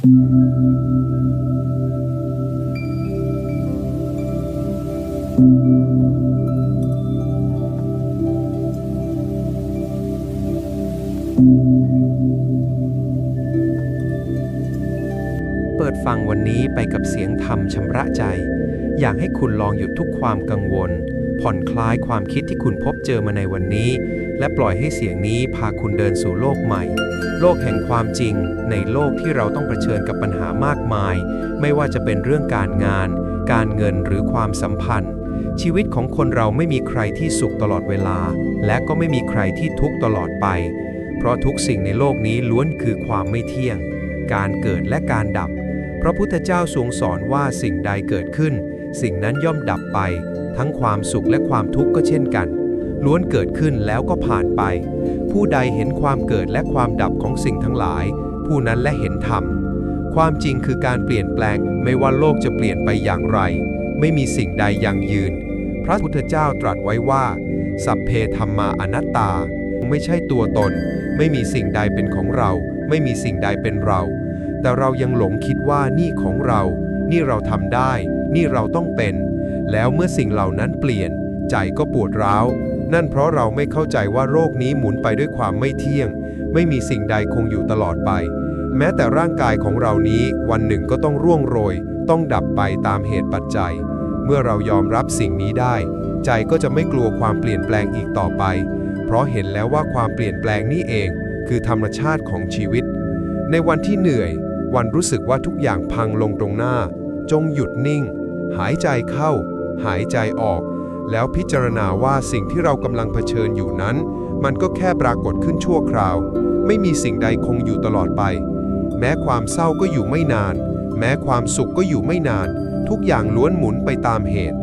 เปิดฟังวันนี้ไปกับเสียงธรรมชำระใจ อยากให้คุณลองหยุดทุกความกังวล ผ่อนคลายความคิดที่คุณพบเจอมาในวันนี้ และปล่อยให้เสียงนี้พาคุณเดินสู่โลกใหม่ โลกแห่งความจริง ในโลกที่เราต้องเผชิญกับปัญหามากมาย ไม่ว่าจะเป็นเรื่องการงาน การเงินหรือความสัมพันธ์ ชีวิตของคนเราไม่มีใครที่สุขตลอดเวลา และก็ไม่มีใครที่ทุกข์ตลอดไป เพราะทุกสิ่งในโลกนี้ล้วนคือความไม่เที่ยง การเกิดและการดับพระพุทธเจ้าทรงสอนว่าสิ่งใดเกิดขึ้น สิ่งนั้นย่อมดับไป ทั้งความสุขและความทุกข์ก็เช่นกัน ล้วนเกิดขึ้นแล้วก็ผ่านไป ผู้ใดเห็นความเกิดและความดับของสิ่งทั้งหลาย ผู้นั้นและเห็นธรรม ความจริงคือการเปลี่ยนแปลงไม่ว่าโลกจะเปลี่ยนไปอย่างไร ไม่มีสิ่งใดยั่งยืน พระพุทธเจ้าตรัสไว้ว่า สัพเพธรรมาอนัตตา ไม่ใช่ตัวตน ไม่มีสิ่งใดเป็นของเรา ไม่มีสิ่งใดเป็นเรา แต่เรายังหลงคิดว่านี่ของเรา นี่เราทำได้ นี่เราต้องเป็น แล้วเมื่อสิ่งเหล่านั้นเปลี่ยน ใจก็ปวดร้าว นั่นเพราะเราไม่เข้าใจว่าโลกนี้หมุนไปด้วยความไม่เที่ยง ไม่มีสิ่งใดคงอยู่ตลอดไป แม้แต่ร่างกายของเรานี้วันหนึ่งก็ต้องร่วงโรย ต้องดับไปตามเหตุปัจจัย เมื่อเรายอมรับสิ่งนี้ได้ ใจก็จะไม่กลัวความเปลี่ยนแปลงอีกต่อไป เพราะเห็นแล้วว่าความเปลี่ยนแปลงนี่เอง คือธรรมชาติของชีวิต ในวันที่เหนื่อย วันรู้สึกว่าทุกอย่างพังลงตรงหน้า จงหยุดนิ่ง หายใจเข้า หายใจออก แล้วพิจารณาว่าสิ่งที่เรากำลังเผชิญอยู่นั้น มันก็แค่ปรากฏขึ้นชั่วคราว ไม่มีสิ่งใดคงอยู่ตลอดไป แม้ความเศร้าก็อยู่ไม่นาน แม้ความสุขก็อยู่ไม่นาน ทุกอย่างล้วนหมุนไปตามเหตุ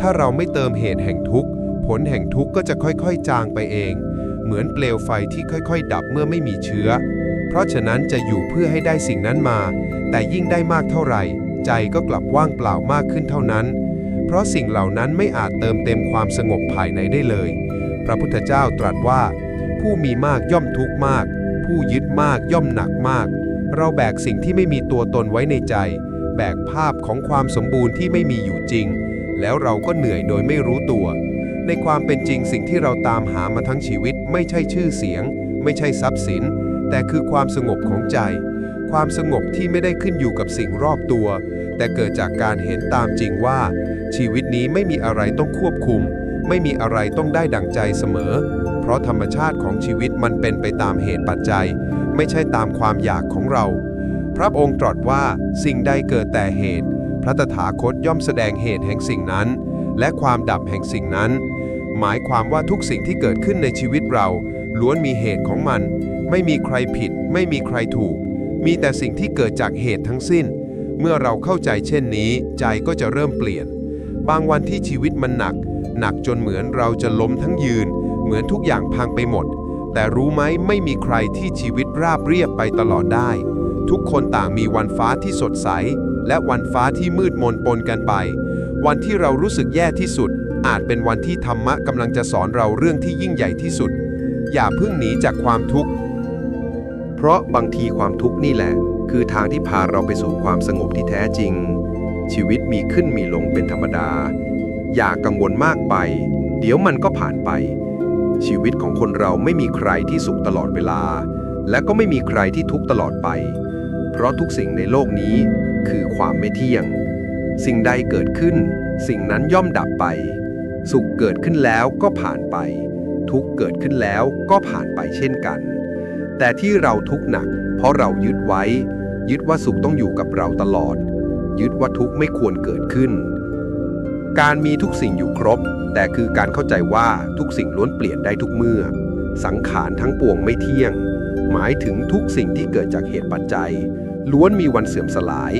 ถ้าเราไม่เติมเหตุแห่งทุกข์ ผลแห่งทุกข์ก็จะค่อยๆ จางไปเอง เหมือนเปลวไฟที่ค่อยๆ ดับเมื่อไม่มีเชื้อ เพราะฉะนั้นจะอยู่เพื่อให้ได้สิ่งนั้นมา แต่ยิ่งได้มากเท่าไหร่ ใจก็กลับว่างเปล่ามากขึ้นเท่านั้น เพราะสิ่งเหล่านั้นไม่อาจเติมเต็มความสงบภายในได้เลย พระพุทธเจ้าตรัสว่า ผู้มีมากย่อมทุกข์มาก ผู้ยึดมากย่อมหนักมาก เราแบกสิ่งที่ไม่มีตัวตนไว้ในใจ แบกภาพของความสมบูรณ์ที่ไม่มีอยู่จริง แล้วเราก็เหนื่อยโดยไม่รู้ตัว ในความเป็นจริงสิ่งที่เราตามหามาทั้งชีวิต ไม่ใช่ชื่อเสียง ไม่ใช่ทรัพย์สิน แต่คือความสงบของใจ ความสงบที่ไม่ได้ขึ้นอยู่กับสิ่งรอบตัว แต่เกิดจากการเห็นตามจริงว่า ชีวิตนี้ไม่มีอะไรต้องควบคุม ไม่มีอะไรต้องได้ดั่งใจเสมอ เพราะธรรมชาติของชีวิตมันเป็นไปตามเหตุปัจจัย ไม่ใช่ตามความอยากของเรา พระองค์ตรัสว่าสิ่งใดเกิดแต่เหตุ พระตถาคตย่อมแสดงเหตุแห่งสิ่งนั้น และความดับแห่งสิ่งนั้น หมายความว่าทุกสิ่งที่เกิดขึ้นในชีวิตเราล้วนมีเหตุของมัน ไม่มีใครผิด ไม่มีใครถูก มีแต่สิ่งที่เกิดจากเหตุทั้งสิ้น เมื่อเราเข้าใจเช่นนี้ ใจก็จะเริ่มเปลี่ยน บางวันที่ชีวิตมันหนัก หนักจนเหมือนเราจะล้มทั้งยืน เหมือนทุกอย่างพังไปหมด แต่รู้ไหมไม่มีใครที่ชีวิตราบเรียบไปตลอดได้ ทุกคนต่างมีวันฟ้าที่สดใส และวันฟ้าที่มืดมนปนกันไป วันที่เรารู้สึกแย่ที่สุด อาจเป็นวันที่ธรรมะกำลังจะสอนเราเรื่องที่ยิ่งใหญ่ที่สุดอย่าเพิ่งหนีจากความทุกข์ เพราะบางทีความทุกข์นี่แหละ คือทางที่พาเราไปสู่ความสงบที่แท้จริง ชีวิตมีขึ้นมีลงเป็นธรรมดา อย่ากังวลมากไป เดี๋ยวมันก็ผ่านไป ชีวิตของคนเราไม่มีใครที่สุขตลอดเวลา และก็ไม่มีใครที่ทุกข์ตลอดไป เพราะทุกสิ่งในโลกนี้คือความไม่เที่ยง สิ่งใดเกิดขึ้น สิ่งนั้นย่อมดับไป สุขเกิดขึ้นแล้วก็ผ่านไป ทุกเกิดขึ้นแล้วก็ผ่านไปเช่นกัน แต่ที่เราทุกข์หนัก เพราะเรายึดไว้ ยึดว่าสุขต้องอยู่กับเราตลอด ยึดว่าทุกข์ไม่ควรเกิดขึ้น การมีทุกสิ่งอยู่ครบ แต่คือการเข้าใจว่าทุกสิ่งล้วนเปลี่ยนได้ทุกเมื่อ สังขารทั้งปวงไม่เที่ยง หมายถึงทุกสิ่งที่เกิดจากเหตุปัจจัย ล้วนมีวันเสื่อมสลาย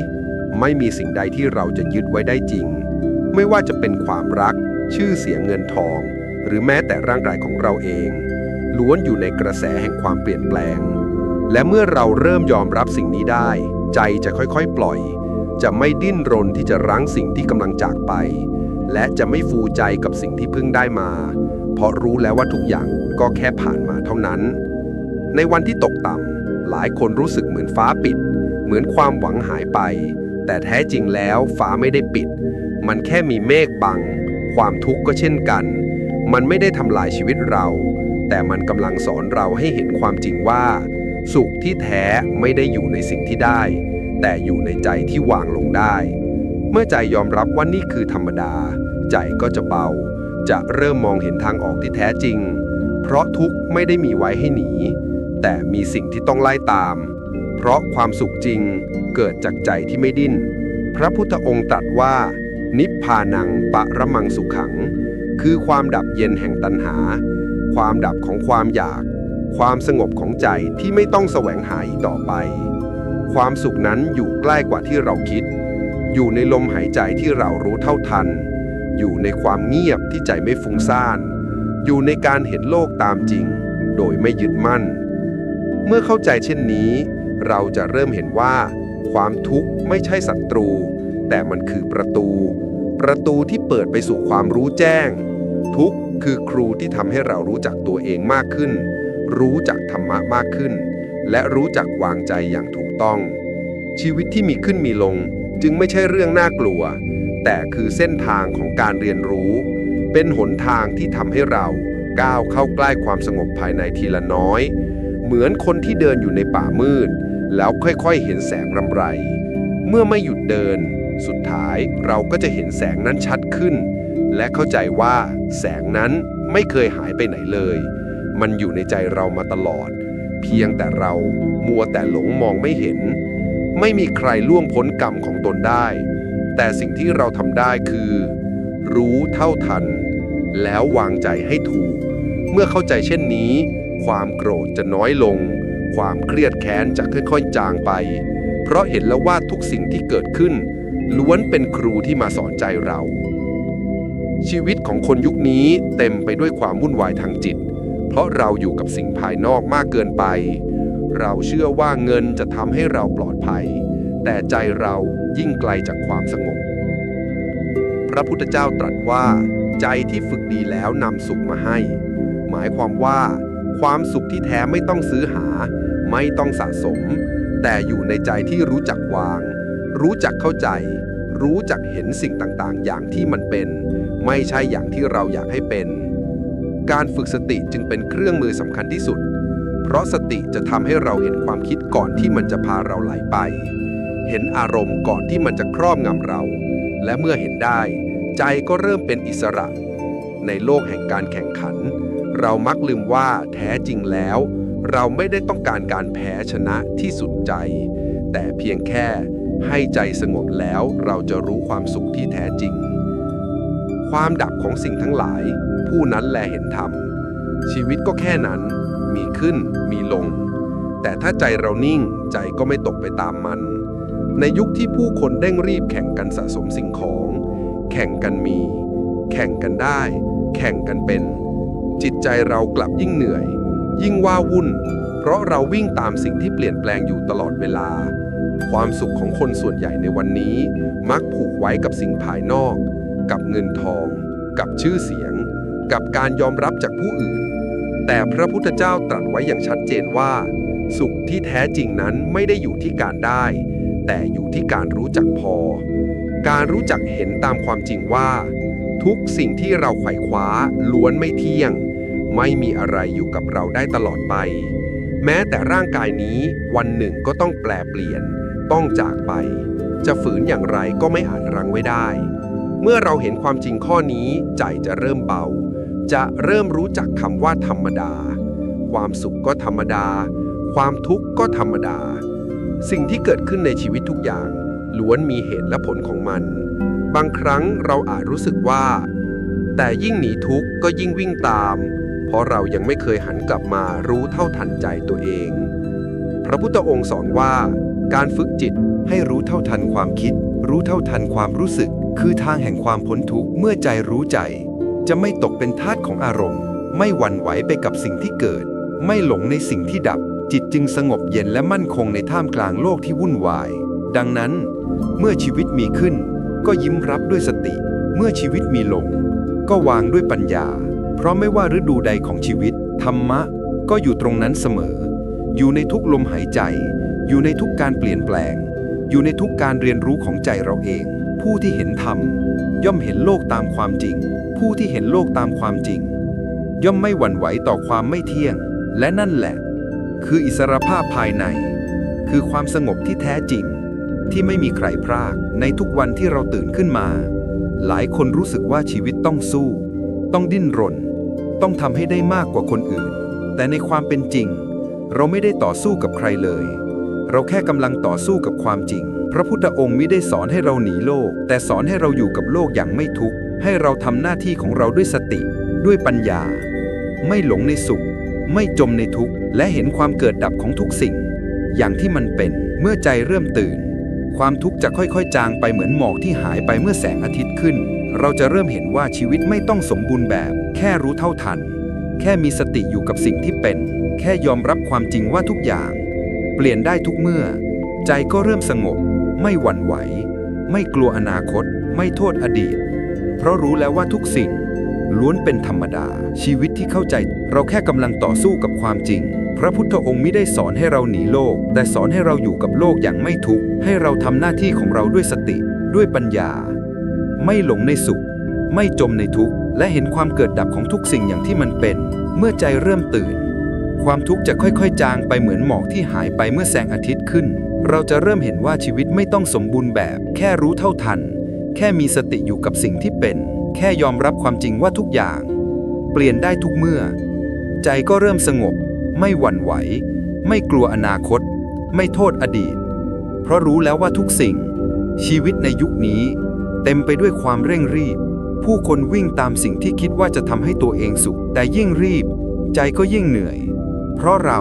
ไม่มีสิ่งใดที่เราจะยึดไว้ได้จริง ไม่ว่าจะเป็นความรัก ชื่อเสียงเงินทอง หรือแม้แต่ร่างกายของเราเอง ล้วนอยู่ในกระแสแห่งความเปลี่ยนแปลง และเมื่อเราเริ่มยอมรับสิ่งนี้ได้ ใจจะค่อยๆ ปล่อย จะไม่ดิ้นรนที่จะรั้งสิ่งที่กำลังจากไป และจะไม่ฟูใจกับสิ่งที่เพิ่งได้มา เพราะรู้แล้วว่าทุกอย่างก็แค่ผ่านมาเท่านั้น ในวันที่ตกต่ำหลายคนรู้สึกเหมือนฟ้าปิด เหมือนความหวังหายไป แต่แท้จริงแล้วฟ้าไม่ได้ปิด มันแค่มีเมฆบัง ความทุกข์ก็เช่นกัน มันไม่ได้ทำลายชีวิตเรา แต่มันกำลังสอนเราให้เห็นความจริงว่า สุขที่แท้ไม่ได้อยู่ในสิ่งที่ได้ แต่อยู่ในใจที่วางลงได้ เมื่อใจยอมรับว่านี่คือธรรมดา ใจก็จะเบา จะเริ่มมองเห็นทางออกที่แท้จริง เพราะทุกข์ไม่ได้มีไว้ให้หนี แต่มีสิ่งที่ต้องไล่ตาม เพราะความสุขจริงเกิดจากใจที่ไม่ดิ้น พระพุทธองค์ตรัสว่า นิพพานังปะระมังสุขขัง คือความดับเย็นแห่งตัณหา ความดับของความอยาก ความสงบของใจที่ไม่ต้องแสวงหาอีกต่อไป ความสุขนั้นอยู่ใกล้กว่าที่เราคิด อยู่ในลมหายใจที่เรารู้เท่าทัน อยู่ในความเงียบที่ใจไม่ฟุ้งซ่าน อยู่ในการเห็นโลกตามจริง โดยไม่ยึดมั่น เมื่อเข้าใจเช่นนี้ เราจะเริ่มเห็นว่า ความทุกข์ไม่ใช่ศัตรู แต่มันคือประตู ประตูที่เปิดไปสู่ความรู้แจ้ง ทุกข์ คือครูที่ทำให้เรารู้จักตัวเองมากขึ้น รู้จักธรรมะมากขึ้น และรู้จักวางใจอย่างถูกต้อง ชีวิตที่มีขึ้นมีลงจึงไม่ใช่เรื่องน่ากลัว แต่คือเส้นทางของการเรียนรู้ เป็นหนทางที่ทำให้เราก้าวเข้าใกล้ความสงบภายในทีละน้อย เหมือนคนที่เดินอยู่ในป่ามืด แล้วค่อยๆ เห็นแสงรำไร เมื่อไม่หยุดเดิน สุดท้ายเราก็จะเห็นแสงนั้นชัดขึ้น และเข้าใจว่าแสงนั้นไม่เคยหายไปไหนเลย มันอยู่ในใจเรามาตลอด เพียงแต่เรามัวแต่หลงมองไม่เห็น ไม่มีใครล่วงพ้นกรรมของตนได้ แต่สิ่งที่เราทำได้คือ รู้เท่าทัน แล้ววางใจให้ถูก เมื่อเข้าใจเช่นนี้ ความโกรธจะน้อยลง ความเครียดแค้นจะค่อยๆจางไป เพราะเห็นแล้วว่าทุกสิ่งที่เกิดขึ้น ล้วนเป็นครูที่มาสอนใจเรา ชีวิตของคนยุคนี้เต็มไปด้วยความวุ่นวายทางจิต เพราะเราอยู่กับสิ่งภายนอกมากเกินไป เราเชื่อว่าเงินจะทำให้เราปลอดภัย แต่ใจเรายิ่งไกลจากความสงบ พระพุทธเจ้าตรัสว่า ใจที่ฝึกดีแล้วนำสุขมาให้ หมายความว่า ความสุขที่แท้ไม่ต้องซื้อหา ไม่ต้องสะสม แต่อยู่ในใจที่รู้จักวาง รู้จักเข้าใจ รู้จักเห็นสิ่งต่างๆ อย่างที่มันเป็น ไม่ใช่อย่างที่เราอยากให้เป็น การฝึกสติจึงเป็นเครื่องมือสำคัญที่สุด เพราะสติจะทำให้เราเห็นความคิดก่อนที่มันจะพาเราไหลไป เห็นอารมณ์ก่อนที่มันจะครอบงำเรา และเมื่อเห็นได้ ใจก็เริ่มเป็นอิสระ ในโลกแห่งการแข่งขัน เรามักลืมว่าแท้จริงแล้ว เราไม่ได้ต้องการการแพ้ชนะที่สุดใจ แต่เพียงแค่ให้ใจสงบแล้วเราจะรู้ความสุขที่แท้จริง ความดับของสิ่งทั้งหลาย ผู้นั้นแลเห็นธรรม ชีวิตก็แค่นั้น มีขึ้น มีลง แต่ถ้าใจเรานิ่ง ใจก็ไม่ตกไปตามมัน ในยุคที่ผู้คนเร่งรีบแข่งกันสะสมสิ่งของ แข่งกันมี แข่งกันได้ แข่งกันเป็น จิตใจเรากลับยิ่งเหนื่อย ยิ่งว้าวุ่น เพราะเราวิ่งตามสิ่งที่เปลี่ยนแปลงอยู่ตลอดเวลาความสุขของคนส่วนใหญ่ในวันนี้ มักผูกไว้กับสิ่งภายนอก กับเงินทอง กับชื่อเสียง กับการยอมรับจากผู้อื่น แต่พระพุทธเจ้าตรัสไว้อย่างชัดเจนว่า สุขที่แท้จริงนั้นไม่ได้อยู่ที่การได้ แต่อยู่ที่การรู้จักพอ การรู้จักเห็นตามความจริงว่า ทุกสิ่งที่เราไขว่คว้าล้วนไม่เที่ยง ไม่มีอะไรอยู่กับเราได้ตลอดไป แม้แต่ร่างกายนี้วันหนึ่งก็ต้องแปลเปลี่ยน ต้องจากไปจะฝืนอย่างไรก็ไม่อาจรั้งไว้ได้ เมื่อเราเห็นความจริงข้อนี้ใจจะเริ่มเบา จะเริ่มรู้จักคำว่าธรรมดา ความสุขก็ธรรมดา ความทุกข์ก็ธรรมดา สิ่งที่เกิดขึ้นในชีวิตทุกอย่าง ล้วนมีเหตุและผลของมัน บางครั้งเราอาจรู้สึกว่า แต่ยิ่งหนีทุกข์ก็ยิ่งวิ่งตาม เพราะเรายังไม่เคยหันกลับมารู้เท่าทันใจตัวเอง พระพุทธองค์สอนว่า การฝึกจิตให้รู้เท่าทันความคิด รู้เท่าทันความรู้สึก คือทางแห่งความพ้นทุกข์เมื่อใจรู้ใจ จะไม่ตกเป็นทาสของอารมณ์ ไม่หวั่นไหวไปกับสิ่งที่เกิด ไม่หลงในสิ่งที่ดับ จิตจึงสงบเย็นและมั่นคงในท่ามกลางโลกที่วุ่นวาย ดังนั้น เมื่อชีวิตมีขึ้น ก็ยิ้มรับด้วยสติ เมื่อชีวิตมีลง ก็วางด้วยปัญญา เพราะไม่ว่าฤดูใดของชีวิต ธรรมะ ก็อยู่ตรงนั้นเสมอ อยู่ในทุกลมหายใจ อยู่ในทุกการเปลี่ยนแปลง อยู่ในทุกการเรียนรู้ของใจเราเอง ผู้ที่เห็นธรรม ย่อมเห็นโลกตามความจริง ผู้ที่เห็นโลกตามความจริง ย่อมไม่หวั่นไหวต่อความไม่เที่ยง และนั่นแหละ คืออิสรภาพภายใน คือความสงบที่แท้จริง ที่ไม่มีใครพรากในทุกวันที่เราตื่นขึ้นมา หลายคนรู้สึกว่าชีวิตต้องสู้ ต้องดิ้นรน ต้องทำให้ได้มากกว่าคนอื่น แต่ในความเป็นจริง เราไม่ได้ต่อสู้กับใครเลย เราแค่กำลังต่อสู้กับความจริง พระพุทธองค์ไมิได้สอนให้เราหนีโลก แต่สอนให้เราอยู่กับโลกอย่างไม่ทุกข์ ให้เราทำหน้าที่ของเราด้วยสติ ด้วยปัญญา ไม่หลงในสุข ไม่จมในทุกข์ และเห็นความเกิดดับของทุกสิ่ง อย่างที่มันเป็น เมื่อใจเริ่มตื่น ความทุกข์จะค่อยๆ จางไปเหมือนหมอกที่หายไปเมื่อแสงอาทิตย์ขึ้น เราจะเริ่มเห็นว่าชีวิตไม่ต้องสมบูรณ์แบบ แค่รู้เท่าทัน แค่มีสติอยู่กับสิ่งที่เป็น แค่ยอมรับความจริงว่าทุกอย่าง เปลี่ยนได้ทุกเมื่อ ใจก็เริ่มสงบ ไม่หวั่นไหว ไม่กลัวอนาคต ไม่โทษอดีต เพราะรู้แล้วว่าทุกสิ่ง ล้วนเป็นธรรมดา ชีวิตที่เข้าใจ เราแค่กำลังต่อสู้กับความจริง พระพุทธองค์ไม่ได้สอนให้เราหนีโลก แต่สอนให้เราอยู่กับโลกอย่างไม่ทุกข์ให้เราทำหน้าที่ของเราด้วยสติ ด้วยปัญญา ไม่หลงในสุข ไม่จมในทุกข์และเห็นความเกิดดับของทุกสิ่งอย่างที่มันเป็น เมื่อใจเริ่มตื่น ความทุกข์จะค่อยๆ จางไปเหมือนหมอกที่หายไปเมื่อแสงอาทิตย์ขึ้น เราจะเริ่มเห็นว่าชีวิตไม่ต้องสมบูรณ์แบบ แค่รู้เท่าทัน แค่มีสติอยู่กับสิ่งที่เป็น แค่ยอมรับความจริงว่าทุกอย่าง เปลี่ยนได้ทุกเมื่อ ใจก็เริ่มสงบ ไม่หวั่นไหว ไม่กลัวอนาคต ไม่โทษอดีต เพราะรู้แล้วว่าทุกสิ่ง ชีวิตในยุคนี้ เต็มไปด้วยความเร่งรีบ ผู้คนวิ่งตามสิ่งที่คิดว่าจะทำให้ตัวเองสุข แต่ยิ่งรีบ ใจก็ยิ่งเหนื่อย เพราะเรา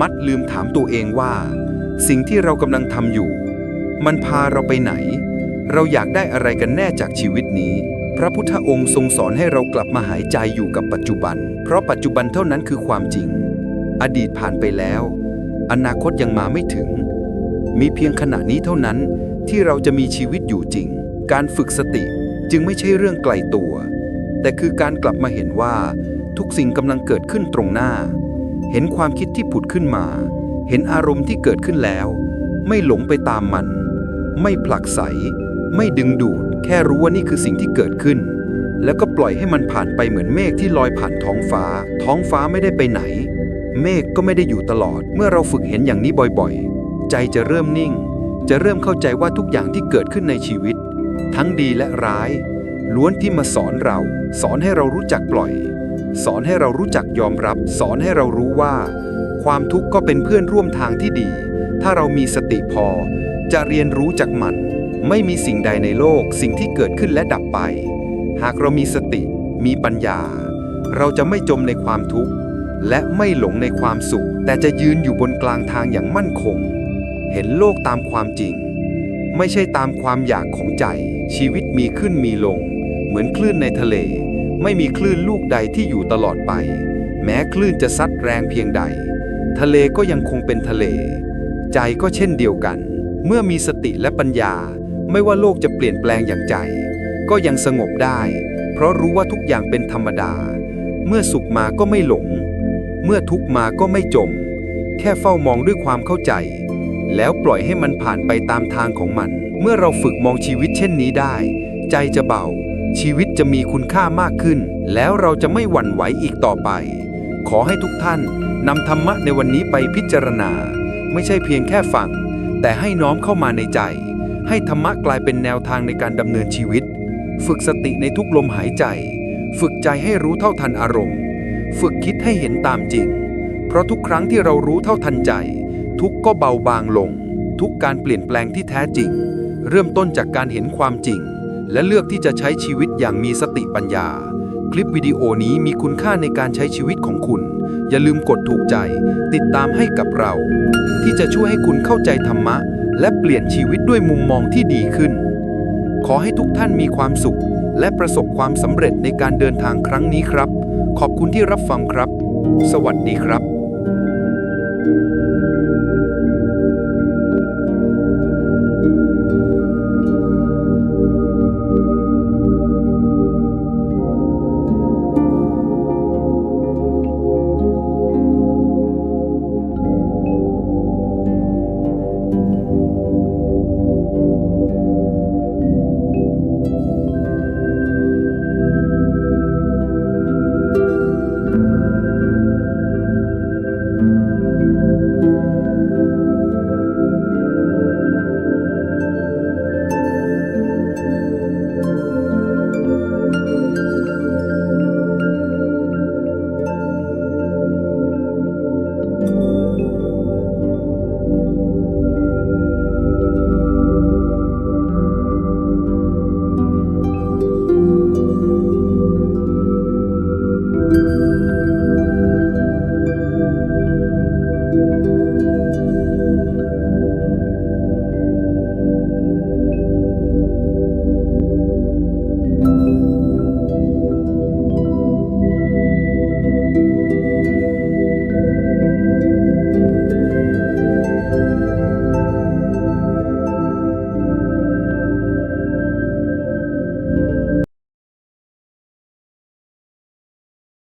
มัดลืมถามตัวเองว่า สิ่งที่เรากำลังทำอยู่ มันพาเราไปไหน เราอยากได้อะไรกันแน่จากชีวิตนี้ พระพุทธองค์ทรงสอนให้เรากลับมาหายใจอยู่กับปัจจุบัน เพราะปัจจุบันเท่านั้นคือความจริง อดีตผ่านไปแล้ว อนาคตยังมาไม่ถึง มีเพียงขณะนี้เท่านั้นที่เราจะมีชีวิตอยู่จริง การฝึกสติจึงไม่ใช่เรื่องไกลตัว แต่คือการกลับมาเห็นว่า ทุกสิ่งกำลังเกิดขึ้นตรงหน้า เห็นความคิดที่ผุดขึ้นมา เห็นอารมณ์ที่เกิดขึ้นแล้ว ไม่หลงไปตามมัน ไม่ผลักไส ไม่ดึงดูด แค่รู้ว่านี่คือสิ่งที่เกิดขึ้น แล้วก็ปล่อยให้มันผ่านไปเหมือนเมฆที่ลอยผ่านท้องฟ้า ท้องฟ้าไม่ได้ไปไหน เมฆก็ไม่ได้อยู่ตลอด เมื่อเราฝึกเห็นอย่างนี้บ่อยๆ ใจจะเริ่มนิ่ง จะเริ่มเข้าใจว่าทุกอย่างที่เกิดขึ้นในชีวิต ทั้งดีและร้าย ล้วนที่มาสอนเรา สอนให้เรารู้จักปล่อย สอนให้เรารู้จักยอมรับ สอนให้เรารู้ว่า ความทุกข์ก็เป็นเพื่อนร่วมทางที่ดี ถ้าเรามีสติพอ จะเรียนรู้จากมัน ไม่มีสิ่งใดในโลก สิ่งที่เกิดขึ้นและดับไป หากเรามีสติ มีปัญญา เราจะไม่จมในความทุกข์ และไม่หลงในความสุข แต่จะยืนอยู่บนกลางทางอย่างมั่นคง เห็นโลกตามความจริง ไม่ใช่ตามความอยากของใจ ชีวิตมีขึ้นมีลง เหมือนคลื่นในทะเล ไม่มีคลื่นลูกใดที่อยู่ตลอดไป แม้คลื่นจะซัดแรงเพียงใด ทะเลก็ยังคงเป็นทะเล ใจก็เช่นเดียวกัน เมื่อมีสติและปัญญา ไม่ว่าโลกจะเปลี่ยนแปลงอย่างใจ ก็ยังสงบได้ เพราะรู้ว่าทุกอย่างเป็นธรรมดา เมื่อสุขมาก็ไม่หลง เมื่อทุกมาก็ไม่จม แค่เฝ้ามองด้วยความเข้าใจ แล้วปล่อยให้มันผ่านไปตามทางของมัน เมื่อเราฝึกมองชีวิตเช่นนี้ได้ ใจจะเบา ชีวิตจะมีคุณค่ามากขึ้น แล้วเราจะไม่หวั่นไหวอีกต่อไป ขอให้ทุกท่านนำธรรมะในวันนี้ไปพิจารณา ไม่ใช่เพียงแค่ฟัง แต่ให้น้อมเข้ามาในใจ ให้ธรรมะกลายเป็นแนวทางในการดำเนินชีวิต ฝึกสติในทุกลมหายใจ ฝึกใจให้รู้เท่าทันอารมณ์ ฝึกคิดให้เห็นตามจริง เพราะทุกครั้งที่เรารู้เท่าทันใจ ทุกก็เบาบางลง ทุกการเปลี่ยนแปลงที่แท้จริง เริ่มต้นจากการเห็นความจริง และเลือกที่จะใช้ชีวิตอย่างมีสติปัญญา คลิปวิดีโอนี้มีคุณค่าในการใช้ชีวิตของคุณ อย่าลืมกดถูกใจ ติดตามให้กับเรา ที่จะช่วยให้คุณเข้าใจธรรมะ และเปลี่ยนชีวิตด้วยมุมมองที่ดีขึ้น ขอให้ทุกท่านมีความสุข และประสบความสำเร็จในการเดินทางครั้งนี้ครับ ขอบคุณที่รับฟังครับ สวัสดีครับ